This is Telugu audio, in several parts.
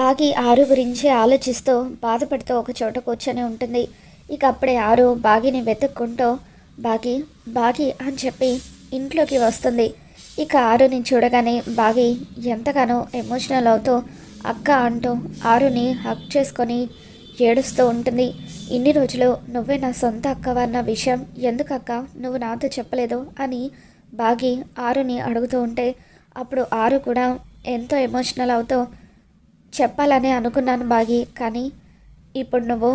బాగి ఆరు గురించి ఆలోచిస్తూ బాధపడుతూ ఒక చోట కూర్చొని ఉంటుంది. ఇక అప్పుడే ఆరు బాగిని వెతుక్కుంటూ బాగి బాగి అని చెప్పి ఇంట్లోకి వస్తుంది. ఇక ఆరుని చూడగానే బాగి ఎంతగానో ఎమోషనల్ అవుతూ అక్క అంటూ ఆరుని హక్ చేసుకొని ఏడుస్తూ ఉంటుంది. ఇన్ని రోజులు నువ్వే నా సొంత అక్కవన్న విషయం ఎందుకక్క నువ్వు నాతో చెప్పలేదు అని బాగి ఆరుని అడుగుతూ ఉంటే అప్పుడు ఆరు కూడా ఎంతో ఎమోషనల్ అవుతూ చెప్పాలని అనుకున్నాను బాగి కానీ ఇప్పుడు నువ్వు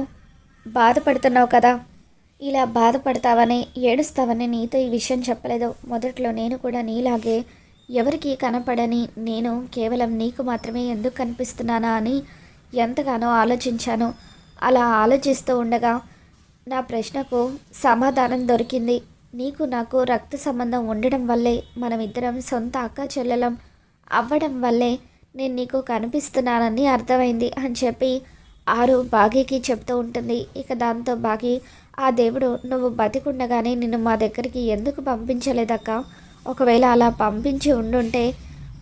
బాధపడుతున్నావు కదా. ఇలా బాధపడతావని ఏడుస్తావని నీతో ఈ విషయం చెప్పలేదు. మొదట్లో నేను కూడా నీలాగే ఎవరికి కనపడని నేను కేవలం నీకు మాత్రమే ఎందుకు కనిపిస్తున్నానా అని ఎంతగానో ఆలోచించాను. అలా ఆలోచిస్తూ ఉండగా నా ప్రశ్నకు సమాధానం దొరికింది. నీకు నాకు రక్త సంబంధం ఉండడం వల్లే మనమిద్దరం సొంత అక్క చెల్లెలం అవ్వడం వల్లే నేను నీకు కనిపిస్తున్నానని అర్థమైంది అని చెప్పి ఆరు బాగీకి చెప్తూ ఉంటుంది. ఇక దాంతో బాగి ఆ దేవుడు నువ్వు బతికుండగానే నిన్ను మా దగ్గరికి ఎందుకు పంపించలేదక్క? ఒకవేళ అలా పంపించి ఉండుంటే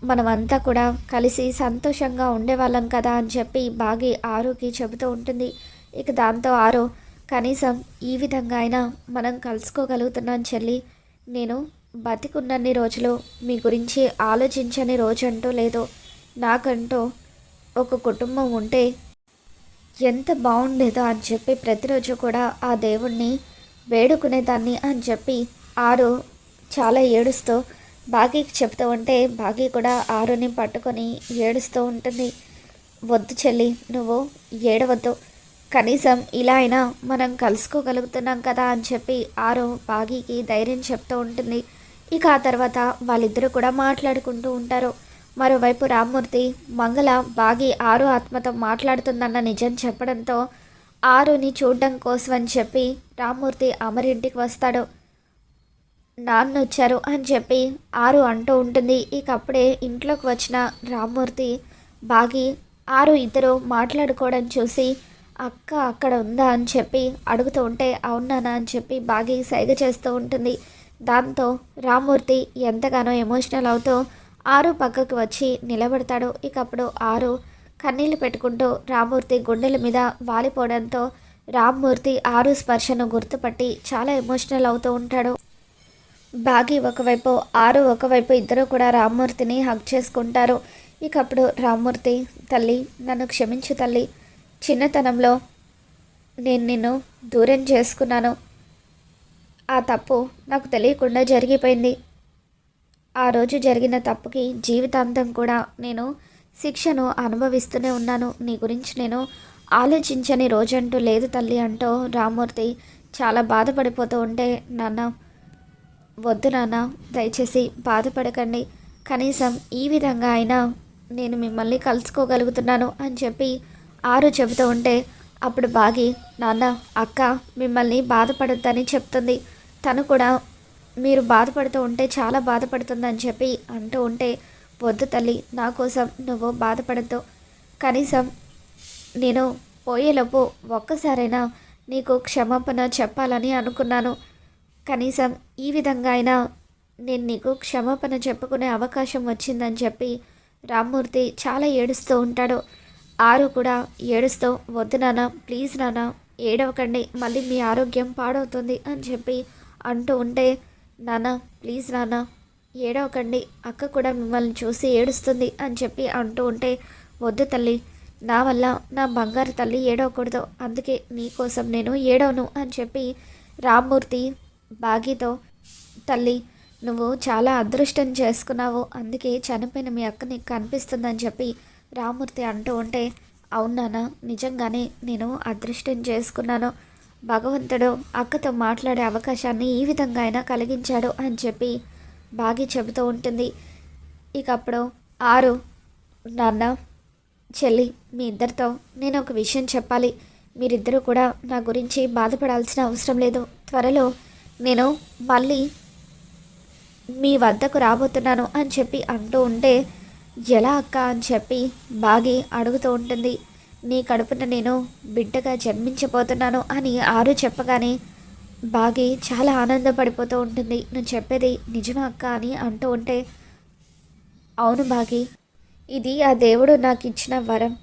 మనమంతా కూడా కలిసి సంతోషంగా ఉండేవాళ్ళం కదా అని చెప్పి బాగి ఆరుకి చెబుతూ ఉంటుంది. ఇక దాంతో ఆరు కనీసం ఈ విధంగా అయినా మనం కలుసుకోగలుగుతున్నాం చెల్లి. నేను బతికున్నన్ని రోజులు మీ గురించి ఆలోచించని రోజంటూ లేదు. నాకంటూ ఒక కుటుంబం ఉంటే ఎంత బాగుండేదో అని చెప్పి ప్రతిరోజు కూడా ఆ దేవుణ్ణి వేడుకునేదాన్ని అని చెప్పి ఆరు చాలా ఏడుస్తూ బాగీకి చెప్తూ ఉంటే బాగీ కూడా ఆరుని పట్టుకొని ఏడుస్తూ ఉంటుంది. వద్దు చెల్లి నువ్వు ఏడవద్దు. కనీసం ఇలా అయినా మనం కలుసుకోగలుగుతున్నాం కదా అని చెప్పి ఆరు బాగీకి ధైర్యం చెప్తూ ఉంటుంది. ఇక ఆ తర్వాత వాళ్ళిద్దరూ కూడా మాట్లాడుకుంటూ ఉంటారు. మరోవైపు రామ్మూర్తి మంగళ బాగి ఆరు ఆత్మతో మాట్లాడుతుందన్న నిజం చెప్పడంతో ఆరుని చూడడం కోసం అని చెప్పి రామ్మూర్తి అమరింటికి వస్తాడు. నాన్న వచ్చారు అని చెప్పి ఆరు అంటూ ఉంటుంది. ఇక అప్పుడే ఇంట్లోకి వచ్చిన రామ్మూర్తి బాగి ఆరు ఇద్దరు మాట్లాడుకోవడం చూసి అక్క అక్కడ ఉందా అని చెప్పి అడుగుతూ ఉంటే అవునానా అని చెప్పి బాగి సైగ చేస్తూ ఉంటుంది. దాంతో రామ్మూర్తి ఎంతగానో ఎమోషనల్ అవుతూ ఆరు పక్కకు వచ్చి నిలబడతాడు. ఇక అప్పుడు ఆరు కన్నీళ్ళు పెట్టుకుంటూ రామ్మూర్తి గుండెల మీద వాలిపోవడంతో రామ్మూర్తి ఆరు స్పర్శను గుర్తుపట్టి చాలా ఎమోషనల్ అవుతూ ఉంటాడు. బాగి ఒకవైపు ఆరు ఒకవైపు ఇద్దరు కూడా రామ్మూర్తిని హక్ చేసుకుంటారు. ఇక అప్పుడు రామ్మూర్తి తల్లి నన్ను క్షమించు తల్లి. చిన్నతనంలో నేను నిన్ను దూరం చేసుకున్నాను. ఆ తప్పు నాకు తెలియకుండా జరిగిపోయింది. ఆ రోజు జరిగిన తప్పుకి జీవితాంతం కూడా నేను శిక్షను అనుభవిస్తూనే ఉన్నాను. నీ గురించి నేను ఆలోచించని రోజంటూ లేదు తల్లి అంటూ రామ్మూర్తి చాలా బాధపడిపోతూ ఉంటే నాన్న వద్దు నాన్న దయచేసి బాధపడకండి. కనీసం ఈ విధంగా అయినా నేను మిమ్మల్ని కలుసుకోగలుగుతున్నాను అని చెప్పి ఆరు చెబుతూ ఉంటే అప్పుడు బాగి నాన్న అక్క మిమ్మల్ని బాధపడద్దని చెప్తుంది. తను కూడా మీరు బాధపడుతూ ఉంటే చాలా బాధపడుతుందని చెప్పి అంటూ ఉంటే వద్దు తల్లి నా కోసం నువ్వు బాధపడద్దు. కనీసం నేను పోయేలోపు ఒక్కసారైనా నీకు క్షమాపణ చెప్పాలని అనుకున్నాను. కనీసం ఈ విధంగా అయినా నేను నీకు క్షమాపణ చెప్పుకునే అవకాశం వచ్చిందని చెప్పి రామ్మూర్తి చాలా ఏడుస్తూ ఉంటాడు. ఆరు కూడా ఏడుస్తూ వద్దు నాన్న ప్లీజ్ నాన్న ఏడవకండి మళ్ళీ మీ ఆరోగ్యం పాడవుతుంది అని చెప్పి అంటూ ఉంటే నానా ప్లీజ్ నానా ఏడవకండి. అక్క కూడా మిమ్మల్ని చూసి ఏడుస్తుంది అని చెప్పి అంటూ ఉంటే వద్దు తల్లి నా వల్ల నా బంగారు తల్లి ఏడవకూడదు. అందుకే నీకోసం నేను ఏడవను అని చెప్పి రామ్మూర్తి బాగీతో తల్లి నువ్వు చాలా అదృష్టం చేసుకున్నావు. అందుకే చనిపోయిన మీ అక్క నీకు కనిపిస్తుందని చెప్పి రామూర్తి అంటూ ఉంటే అవునానా నిజంగానే నేను అదృష్టం చేసుకున్నాను. భగవంతుడు అక్కతో మాట్లాడే అవకాశాన్ని ఈ విధంగా అయినా కలిగించాడు అని చెప్పి బాగి చెబుతూ ఉంటుంది. ఇక అప్పుడు ఆరు నాన్న చెల్లి మీ ఇద్దరితో నేను ఒక విషయం చెప్పాలి. మీరిద్దరూ కూడా నా గురించి బాధపడాల్సిన అవసరం లేదు. త్వరలో నేను మళ్ళీ మీ వద్దకు రాబోతున్నాను అని చెప్పి అంటూ ఉంటే ఎలా అక్క అని చెప్పి బాగి అడుగుతూ ఉంటుంది. నీ కడుపున నేను బిడ్డగా జన్మించబోతున్నాను అని ఆరు చెప్పగానే బాగి చాలా ఆనందపడిపోతూ ఉంటుంది. నువ్వు చెప్పేది నిజమా అక్క? అని అంటూ ఉంటే అవును బాగి ఇది ఆ దేవుడు నాకు ఇచ్చిన వరం.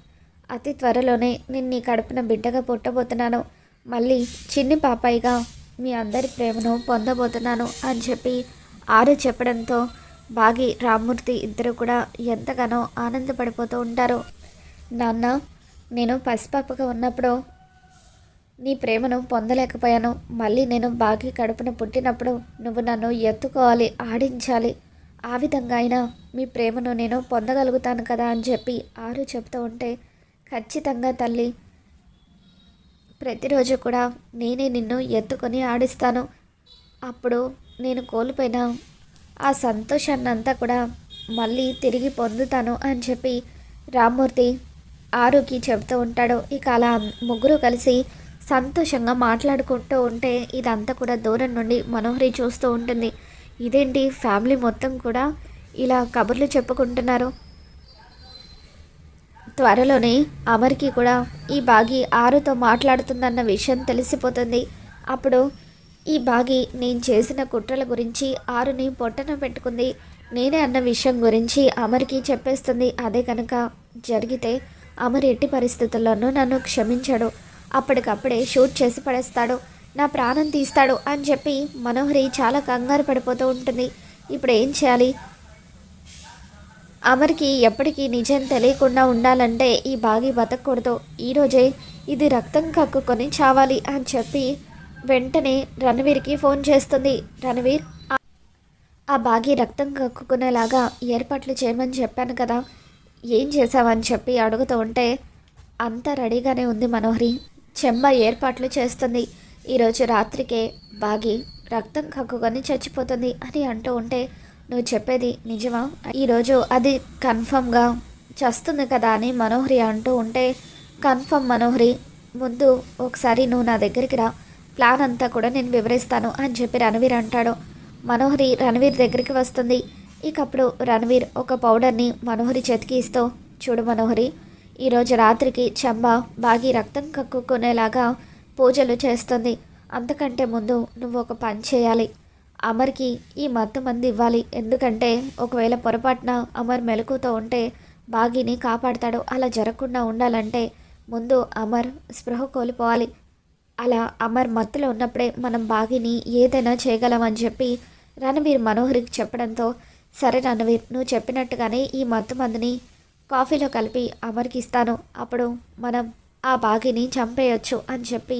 అతి త్వరలోనే నేను నీ కడుపున బిడ్డగా పుట్టబోతున్నాను. మళ్ళీ చిన్ని పాపాయిగా మీ అందరి ప్రేమను పొందబోతున్నాను అని చెప్పి ఆరు చెప్పడంతో బాగి రామ్మూర్తి ఇద్దరు కూడా ఎంతగానో ఆనందపడిపోతూ ఉంటారు. నాన్న నేను పసిపాపగా ఉన్నప్పుడు నీ ప్రేమను పొందలేకపోయాను. మళ్ళీ నేను బాగి కడుపున పుట్టినప్పుడు నువ్వు నన్ను ఎత్తుకోవాలి ఆడించాలి. ఆ విధంగా అయినా మీ ప్రేమను నేను పొందగలుగుతాను కదా అని చెప్పి ఆరు చెప్తూ ఉంటే ఖచ్చితంగా తల్లి ప్రతిరోజు కూడా నేనే నిన్ను ఎత్తుకొని ఆడిస్తాను. అప్పుడు నేను కోల్పోయిన ఆ సంతోషాన్ని అంతా కూడా మళ్ళీ తిరిగి పొందుతాను అని చెప్పి రామ్మూర్తి ఆరుకి చెబుతూ ఉంటాడు. ఇక అలా ముగ్గురు కలిసి సంతోషంగా మాట్లాడుకుంటూ ఉంటే ఇదంతా కూడా దూరం నుండి మనోహరి చూస్తూ ఉంటుంది. ఇదేంటి? ఫ్యామిలీ మొత్తం కూడా ఇలా కబుర్లు చెప్పుకుంటున్నారు. త్వరలోనే అమర్కి కూడా ఈ బాగి ఆరుతో మాట్లాడుతుందన్న విషయం తెలిసిపోతుంది. అప్పుడు ఈ బాగి నేను చేసిన కుట్రల గురించి ఆరుని పొట్టన పెట్టుకుంది. నేనే అన్న విషయం గురించి అమర్కి చెప్పేస్తుంది. అదే కనుక జరిగితే అమర్ ఎట్టి పరిస్థితుల్లోనూ నన్ను క్షమించాడు. అప్పటికప్పుడే షూట్ చేసి పడేస్తాడు. నా ప్రాణం తీస్తాడు అని చెప్పి మనోహరి చాలా కంగారు పడిపోతూ ఉంటుంది. ఇప్పుడు ఏం చేయాలి? అమర్కి ఎప్పటికీ నిజం తెలియకుండా ఉండాలంటే ఈ బాగి బతకూడదు. ఈరోజే ఇది రక్తం కక్కుకొని చావాలి అని చెప్పి వెంటనే రణవీర్కి ఫోన్ చేస్తుంది. రణవీర్ ఆ బాగి రక్తం కక్కుకునేలాగా ఏర్పాట్లు చేయమని చెప్పాను కదా. ఏం చేసావని చెప్పి అడుగుతూ ఉంటే అంతా రెడీగానే ఉంది మనోహరి. చెమ్మ ఏర్పాట్లు చేస్తుంది. ఈరోజు రాత్రికే బాగి రక్తం కక్కుకొని చచ్చిపోతుంది అని అంటూ ఉంటే నువ్వు చెప్పేది నిజమా? ఈరోజు అది కన్ఫర్మ్గా చస్తుంది కదా అని మనోహరి అంటూ ఉంటే కన్ఫర్మ్ మనోహరి ముందు ఒకసారి నువ్వు నా దగ్గరికి రా. ప్లాన్ అంతా కూడా నేను వివరిస్తాను అని చెప్పి రణవీర్ అంటాడు. మనోహరి రణవీర్ దగ్గరికి వస్తుంది. ఇకప్పుడు రణవీర్ ఒక పౌడర్ని మనోహరి చేతికి ఇస్తూ చూడు మనోహరి ఈరోజు రాత్రికి చంబ బాగి రక్తం కక్కుకునేలాగా పూజలు చేస్తుంది. అంతకంటే ముందు నువ్వు ఒక పని చేయాలి. అమర్కి ఈ మత్తు మంది ఇవ్వాలి. ఎందుకంటే ఒకవేళ పొరపాటున అమర్ మెలకుతో ఉంటే బాగిని కాపాడతాడు. అలా జరగకుండా ఉండాలంటే ముందు అమర్ స్పృహ కోల్పోవాలి. అలా అమర్ మత్తులో ఉన్నప్పుడే మనం బాగిని ఏదైనా చేయగలమని చెప్పి రణవీర్ మనోహరికి చెప్పడంతో సరే రణవీర్ నువ్వు చెప్పినట్టుగానే ఈ మత్తు మందుని కాఫీలో కలిపి అమర్కి ఇస్తాను. అప్పుడు మనం ఆ బాగిని చంపేయొచ్చు అని చెప్పి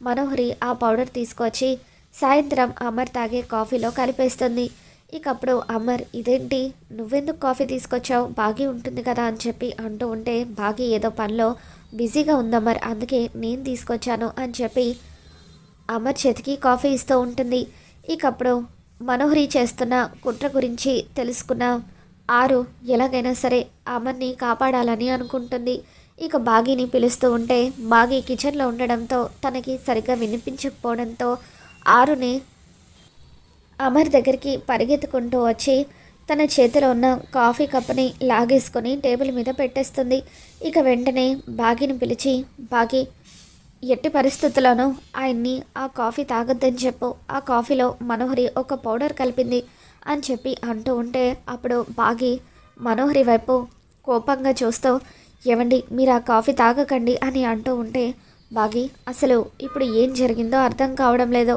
మనోహరి ఆ పౌడర్ తీసుకొచ్చి సాయంత్రం అమర్ తాగే కాఫీలో కలిపేస్తుంది. ఇకప్పుడు అమర్ ఇదేంటి? నువ్వెందుకు కాఫీ తీసుకొచ్చావు? బాగి ఉంటుంది కదా అని చెప్పి అంటూ ఉంటే బాగి ఏదో పనిలో బిజీగా ఉందమ్మర్ అందుకే నేను తీసుకొచ్చాను అని చెప్పి అమర్ చేతికి కాఫీ ఇస్తూ ఉంటుంది. ఇకప్పుడు మనోహరి చేస్తున్న కుట్ర గురించి తెలుసుకున్న ఆరు ఎలాగైనా సరే అమర్ని కాపాడాలని అనుకుంటుంది. ఇక బాగీని పిలుస్తూ ఉంటే బాగీ కిచెన్లో ఉండడంతో తనకి సరిగ్గా వినిపించకపోవడంతో ఆరుని అమర్ దగ్గరికి పరిగెత్తుకుంటూ వచ్చి తన చేతిలో ఉన్న కాఫీ కప్ని లాగేసుకొని టేబుల్ మీద పెట్టేస్తుంది. ఇక వెంటనే బాగిని పిలిచి బాగీ ఎట్టి పరిస్థితుల్లోనూ ఆయన్ని ఆ కాఫీ తాగొద్దని చెప్పు. ఆ కాఫీలో మనోహరి ఒక పౌడర్ కలిపింది అని చెప్పి అంటూ ఉంటే అప్పుడు బాగి మనోహరి వైపు కోపంగా చూస్తూ ఏమండి మీరు ఆ కాఫీ తాగకండి అని అంటూ ఉంటే బాగి అసలు ఇప్పుడు ఏం జరిగిందో అర్థం కావడం లేదు.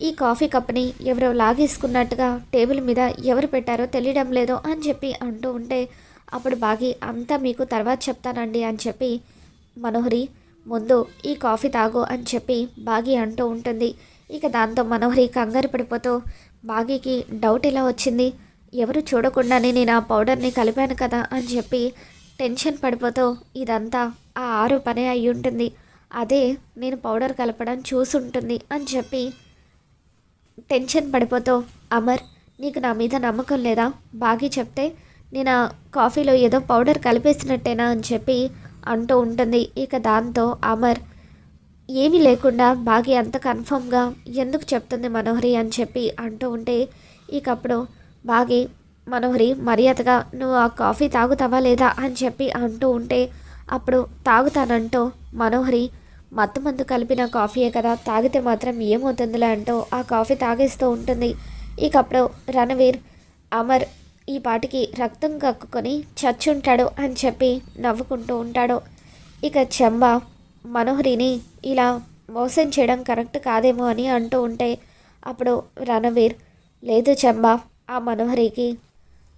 ఈ కాఫీ కప్ని ఎవరో లాగేసుకున్నట్టుగా టేబుల్ మీద ఎవరు పెట్టారో తెలియడం లేదో అని చెప్పి అంటూ ఉంటే అప్పుడు బాగి అంతా మీకు తర్వాత చెప్తానండి అని చెప్పి మనోహరి ముందు ఈ కాఫీ తాగు అని చెప్పి బాగి అంటూ ఉంటుంది. ఇక దాంతో మనోహరి కంగారు పడిపోతూ బాగీకి డౌట్ ఎలా వచ్చింది? ఎవరు చూడకుండానే నేను ఆ పౌడర్ని కలిపాను కదా అని చెప్పి టెన్షన్ పడిపోతూ ఇదంతా ఆ ఆరు పనే అయి ఉంటుంది. అదే నేను పౌడర్ కలపడం చూసుంటుంది అని చెప్పి టెన్షన్ పడిపోతూ అమర్ నీకు నా మీద నమ్మకం లేదా? బాగీ చెప్తే నేను కాఫీలో ఏదో పౌడర్ కలిపేసినట్టేనా? అని చెప్పి అంటూ ఉంటుంది. ఇక దాంతో అమర్ ఏమీ లేకుండా బాగి అంత కన్ఫర్మ్గా ఎందుకు చెప్తుంది మనోహరి అని చెప్పి అంటూ ఉంటే ఇకప్పుడు బాగి మనోహరి మర్యాదగా నువ్వు ఆ కాఫీ తాగుతావా లేదా అని చెప్పి అంటూ ఉంటే అప్పుడు తాగుతానంటూ మనోహరి మత్తు మందు కలిపిన కాఫీయే కదా తాగితే మాత్రం ఏమవుతుందిలే అంటూ ఆ కాఫీ తాగేస్తూ ఉంటుంది. ఇకప్పుడు రణవీర్ అమర్ ఈ పాటికి రక్తం కక్కుకొని చచ్చుంటాడు అని చెప్పి నవ్వుకుంటూ ఉంటాడు. ఇక చెంబ మనోహరిని ఇలా మోసం చేయడం కరెక్ట్ కాదేమో అని అంటూ ఉంటే అప్పుడు రణవీర్ లేదు చెంబ ఆ మనోహరికి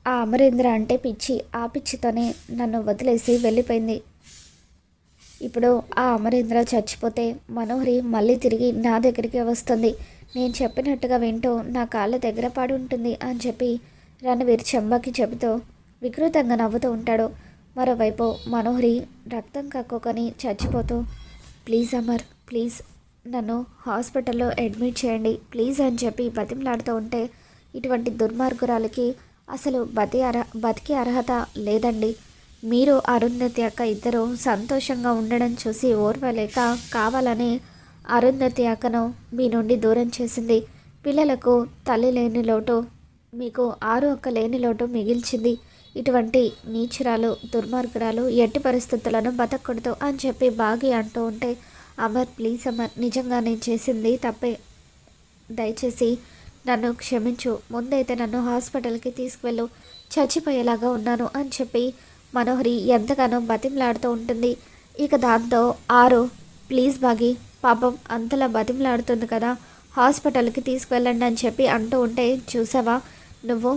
ఆ అమరేంద్ర అంటే పిచ్చి ఆ పిచ్చితోనే నన్ను వదిలేసి వెళ్ళిపోయింది. ఇప్పుడు ఆ అమరేంద్ర చచ్చిపోతే మనోహరి మళ్ళీ తిరిగి నా దగ్గరికి వస్తుంది. నేను చెప్పినట్టుగా వింటూ నా కాళ్ళ దగ్గర పడి ఉంటుంది అని చెప్పి రణవీర్ చెంబకి చెబుతూ వికృతంగా నవ్వుతూ ఉంటాడు. మరోవైపు మనోహరి రక్తం కక్కుకొని చచ్చిపోతూ ప్లీజ్ అమర్ ప్లీజ్ నన్ను హాస్పిటల్లో అడ్మిట్ చేయండి. ప్లీజ్ అని చెప్పి బతిమలాడుతూ ఉంటే ఇటువంటి దుర్మార్గురాలకి అసలు బతి అర్హ బతికే అర్హత లేదండి. మీరు అరుంధతి అక్క ఇద్దరు సంతోషంగా ఉండడం చూసి ఓర్వలేక కావాలని అరుంధతి అక్కను మీ నుండి దూరం చేసింది. పిల్లలకు తల్లి లేని లోటు మీకు ఆరు ఒక్క లేని లోటు మిగిల్చింది. ఇటువంటి నీచురాలు దుర్మార్గురాలు ఎట్టి పరిస్థితులను బతకూడదు అని చెప్పి బాగి అంటూ ఉంటే అమర్ ప్లీజ్ అమర్ నిజంగా నేను చేసింది తప్పే. దయచేసి నన్ను క్షమించు. ముందైతే నన్ను హాస్పిటల్కి తీసుకువెళ్ళు. చచ్చిపోయేలాగా ఉన్నాను అని చెప్పి మనోహరి ఎంతగానో బతిమలాడుతూ ఉంటుంది. ఇక దాంతో ఆరు ప్లీజ్ బాగి పాపం అంతలా బతిమలాడుతుంది కదా హాస్పిటల్కి తీసుకువెళ్ళండి అని చెప్పి అంటూ ఉంటే చూసావా? నువ్వు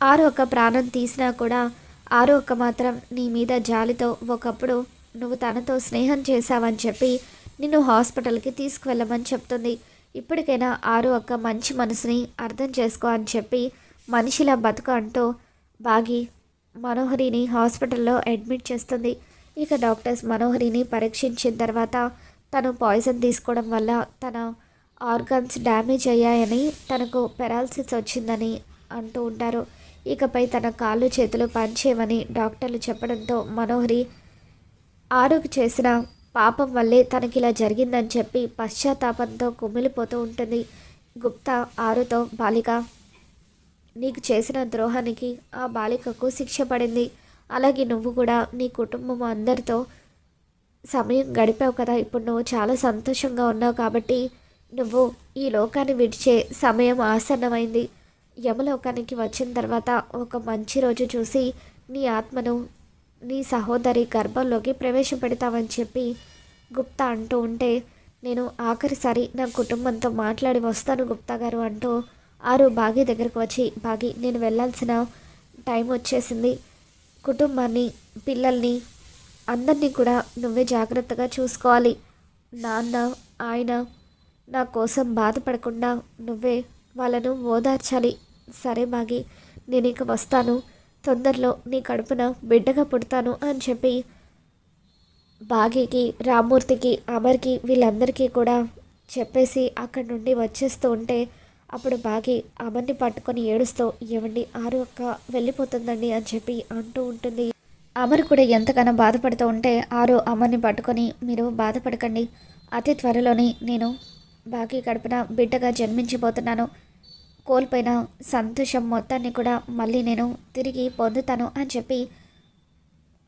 ఆరు ఒక ప్రాణం తీసినా కూడా ఆరు ఒక మాత్రం నీ మీద జాలితో ఒకప్పుడు నువ్వు తనతో స్నేహం చేశావని చెప్పి నిన్ను హాస్పిటల్కి తీసుకువెళ్ళమని చెప్తుంది. ఇప్పటికైనా ఆరు ఒక మంచి మనసుని అర్థం చేసుకో అని చెప్పి మనిషిలా బతుకు అంటూ బాగి మనోహరిని హాస్పిటల్లో అడ్మిట్ చేస్తుంది. ఇక డాక్టర్స్ మనోహరిని పరీక్షించిన తర్వాత తను పాయిజన్ తీసుకోవడం వల్ల తన ఆర్గన్స్ డ్యామేజ్ అయ్యాయని తనకు పెరాలసిస్ వచ్చిందని అంటూ ఉంటారు. ఇకపై తన కాళ్ళు చేతులు పనిచేయమని డాక్టర్లు చెప్పడంతో మనోహరి ఆరుకు చేసిన పాపం వల్లే తనకి ఇలా జరిగిందని చెప్పి పశ్చాత్తాపంతో కుమిలిపోతూ ఉంటుంది. గుప్తా ఆరుతో బాలిక నీకు చేసిన ద్రోహానికి ఆ బాలికకు శిక్ష పడింది. అలాగే నువ్వు కూడా నీ కుటుంబం అందరితో సమయం గడిపావు కదా. ఇప్పుడు నువ్వు చాలా సంతోషంగా ఉన్నావు కాబట్టి నువ్వు ఈ లోకాన్ని విడిచే సమయం ఆసన్నమైంది. యమలోకానికి వచ్చిన తర్వాత ఒక మంచి రోజు చూసి నీ ఆత్మను నీ సహోదరి గర్భంలోకి ప్రవేశపెడతామని చెప్పి గుప్తా అంటూ ఉంటే నేను ఆఖరిసారి నా కుటుంబంతో మాట్లాడి వస్తాను గుప్తా గారు అంటూ ఆరు బాగి దగ్గరకు వచ్చి బాగి నేను వెళ్ళాల్సిన టైం వచ్చేసింది. కుటుంబాన్ని పిల్లల్ని అందరినీ కూడా నువ్వే జాగ్రత్తగా చూసుకోవాలి. నాన్న ఆయన నా కోసం బాధపడకుండా నువ్వే వాళ్ళను ఓదార్చాలి. సరే బాగి నేను ఇక వస్తాను. తొందరలో నీ కడుపున బిడ్డగా పుడతాను అని చెప్పి బాగీకి రామూర్తికి అమర్కి వీళ్ళందరికీ కూడా చెప్పేసి అక్కడి నుండి వచ్చేస్తూ ఉంటే అప్పుడు బాగి అమర్ని పట్టుకొని ఏడుస్తూ ఏమండి ఆరు అక్క వెళ్ళిపోతుందండి అని చెప్పి అంటూ ఉంటుంది. అమర్ కూడా ఎంతగానో బాధపడుతూ ఉంటే ఆరు అమర్ని పట్టుకొని మీరు బాధపడకండి. అతి త్వరలోనే నేను బాగీ కడుపున బిడ్డగా జన్మించిపోతున్నాను కోల్పోయిన సంతోషం మొత్తాన్ని కూడా మళ్ళీ నేను తిరిగి పొందుతాను అని చెప్పి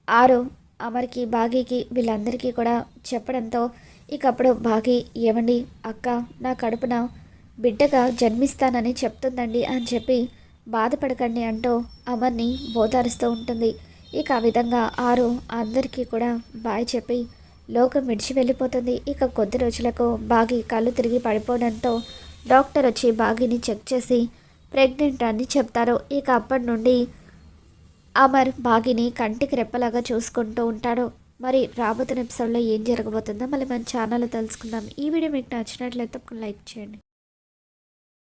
ఆరు అమర్కి బాగీకి వీళ్ళందరికీ కూడా చెప్పడంతో ఇక అప్పుడు బాగి ఏమండి అక్క నా కడుపున బిడ్డగా జన్మిస్తానని చెప్తుందండి అని చెప్పి బాధపడకండి అంటూ అమర్ని ఓదారుస్తూ ఉంటుంది. ఇక ఆ విధంగా ఆరు అందరికీ కూడా బాయ్ చెప్పి లోకం విడిచి వెళ్ళిపోతుంది ఇక కొద్ది రోజులకు బాగి కళ్ళు తిరిగి పడిపోవడంతో డాక్టర్ వచ్చి బాగిని చెక్ చేసి ప్రెగ్నెంట్ అని చెప్తారు. ఇక అప్పటి నుండి అమర్ బాగిని కంటికి రెప్పలాగా చూసుకుంటూ ఉంటాడు. మరి రాబోతున్న ఎపిసోడ్లో ఏం జరగబోతుందో మళ్ళీ మన ఛానల్లో తెలుసుకుందాం. ఈ వీడియో మీకు నచ్చినట్లయితే లైక్ చేయండి.